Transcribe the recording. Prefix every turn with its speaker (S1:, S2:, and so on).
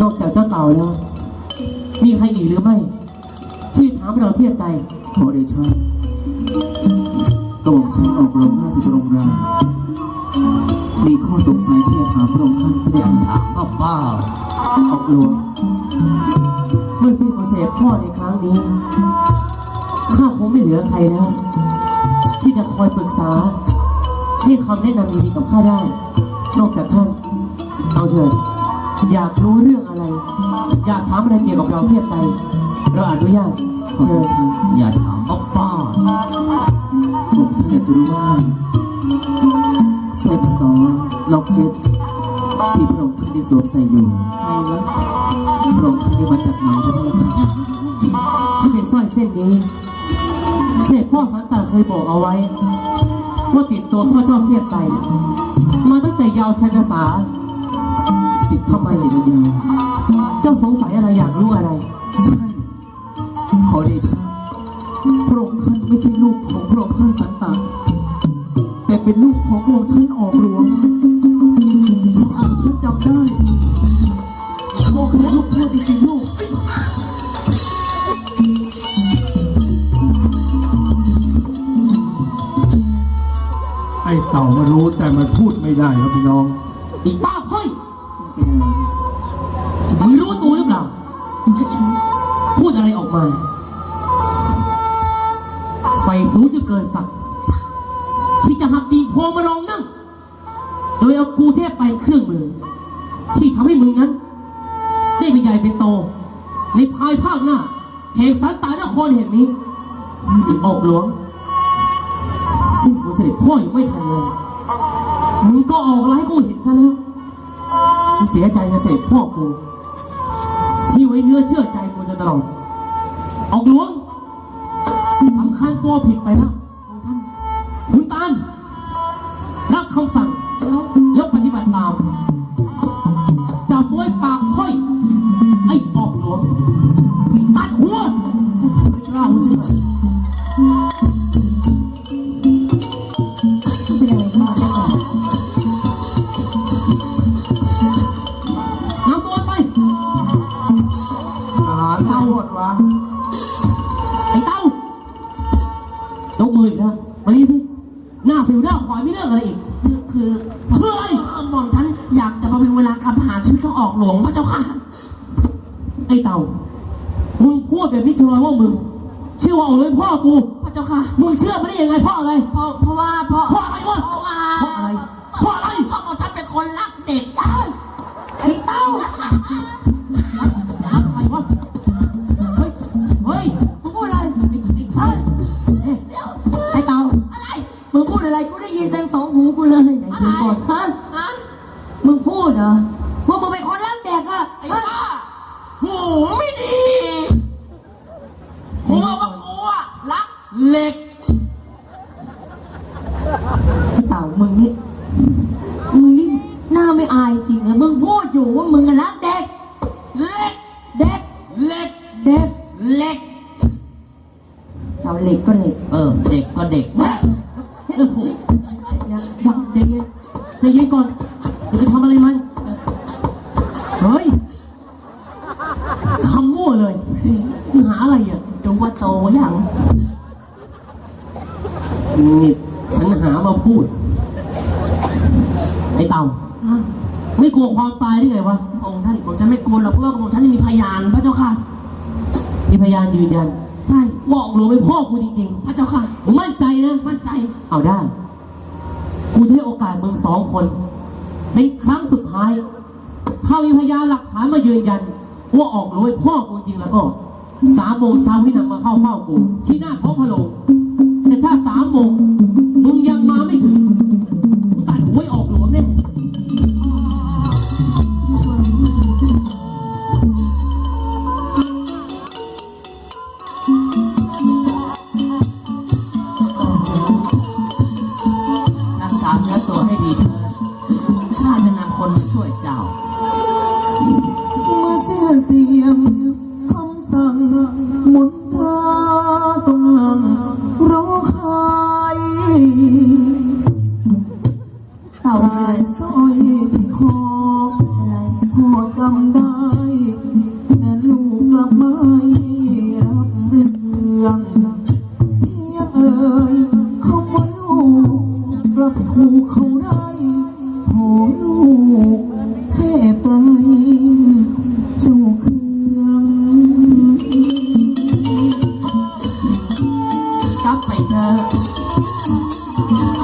S1: นอกจากเจ้าเต่าแล้ว มีใครอีกหรือไม่ที่ถามเราเทียบใจ
S2: ขอเดชะกระหม่อมฉันออกรบราชบรงรามมีข้อสงสัยที่จะถามพระองค์ท่านพระเดชค่ะ
S1: อ้าวบ้าออกหลวงเมื่อสิ้นประเสริฐพ่อในครั้งนี้ ข้าคงไม่เหลือใครแล้วที่จะคอยปรึกษาให้คำแนะนำดีๆกับข้าได้ นอกจากท่าน เอาเถิดอยากรู้เรื่องอะไร อยากถามอะไรเกี่ยวกับเราเทียบไปเราอนุญาต
S2: ขอ
S1: เชิ
S2: เด
S1: ญ
S2: ชะ
S1: อย่าถามบ้าบ้าก
S2: ระหม่อมฉันอยากจะรู้ว่าสร้อยพระสอล็อกเก็ตที่พระองค์ท่านได้สวมใส่อยู่
S1: ใครวะ
S2: พระองค์ท่านได้มาจากไหนนะพี่ค่ะ
S1: ที่เป็นสร้อยเส้นนี้เสด็จพ่อสันตาเคยบอกเอาไว้ ว่าติดตัวข้าพเจ้าเทียบไป มาตั้งแต่เยาวชันสา
S2: ติดทำไมติดระยาว
S1: เจ้าสงสัยอะไรอยากรู้อะไร
S2: ใช่ ขอเดชะพระองค์ท่านไม่ใช่ลูกของพระองค์ท่านสันตะแต่เป็นลูกของพระองค์ท่านออกหลวงพระองค์ท่านจำได้พ่อคือลูกพ่อจริงๆลูก
S3: ไอ้เต่ามันรู้แต่มันพูดไม่ได้ครับพี่น้อง
S1: อีป้า มาไฟสูงจะเกินสักดิ์ที่จะหักดีโพงมาลองนั่ง โดยเอากูเทพไปเครื่องมือ ที่ทำให้มึงนั้น ได้เป็นใหญ่เป็นโต ในภายภาคหน้าแห่งสันตานครแห่งนี้อีออกหลวงซึ่งกูเสด็จพ่อยังไม่ทันเลยมึงก็ออกไล่กูเห็นซะแล้วกูเสียใจจะเสด็จพ่อกูที่ไว้เนื้อเชื่อใจกูจะตลอด ออกหลวงสำคัญตัวผิดไปแล้วคุณตาลรับคำสั่งแล้วปฏิบัติตามจับไว้ ยก
S4: มือ
S3: อี
S1: กแล้วมานี่พี่หน้าสิวหน้าขวานไม่เรื่องอะไรอีก
S5: คือคือ
S1: เฮ้ย
S5: หม่อมฉันอยากจะมาเป็นเวลาการประหารชีวิตเขาออกหลวงพระเจ้าค่ะ
S1: ไอ้เต่า มึงพูดแบบนี้เชื่อว่ามึงเชื่อว่าเอาเลยพ่อกู
S5: พระเจ้าค่ะ
S1: มึงเชื่อไม่ได้ยังไงเพราะอะไร
S5: เพราะเพราะว่าเพราะ
S1: เพราะอะไรวะ
S5: เพราะว่า
S1: เพราะอะไร เพราะอะไร
S5: เพราะหม่อมฉันเป็นคนรักเด็กนะ อะ
S1: ไร
S4: กูได้ยินเต็มสองหูกูเลย
S1: ใจเย็นก่อน
S4: ฮะ
S5: ฮะ
S4: มึงพูดเหรอว่ามึงเป็นคนรักเด็กอะ
S5: ไอ้
S4: เฮ้ย
S5: บ้าหูไม่ดีกูบอกว่ากูอะรักเหล็ก
S4: ไอ้เต่ามึงนี่มึงนี่หน้าไม่อายจริงเลยมึงพูดอยู่ว่ามึง
S1: โอ้โหยังยังใจเย็นใจเย็นก่อนมึงจะทำอะไรมัน เฮ้ยคำมั่วเลยมึงหาอะไรอะ
S5: ดูว่าโตยัง
S1: นี่ฉันหามาพูด ไอ้เต่าไม่กลัวความตายได้ไงวะ
S5: องค์ท่านผมจะไม่กลัวหรอกเพราะว่าองค์ท่านมีพยานพระเจ้าค่ะ
S1: มีพยานยืนยัน บอกหลวงเป็นพ่อกูจริง
S5: พระเจ้าค่ะ
S1: ๆ มึงมั่นใจนะ
S5: มั่นใจ
S1: เอาได้ กูจะให้โอกาสมึงสองคนเป็นครั้งสุดท้าย ถ้ามีพยานหลักฐานมายืนยัน ว่าออกหลวงเป็นพ่อกูจริงแล้วก็ สามโมงเช้าให้นำมาเข้าเฝ้ากู ที่หน้าท้องพระโรง ให้
S5: ดีเถิดข้าจะนำคนมาช่วยเจ้า
S2: Thank you.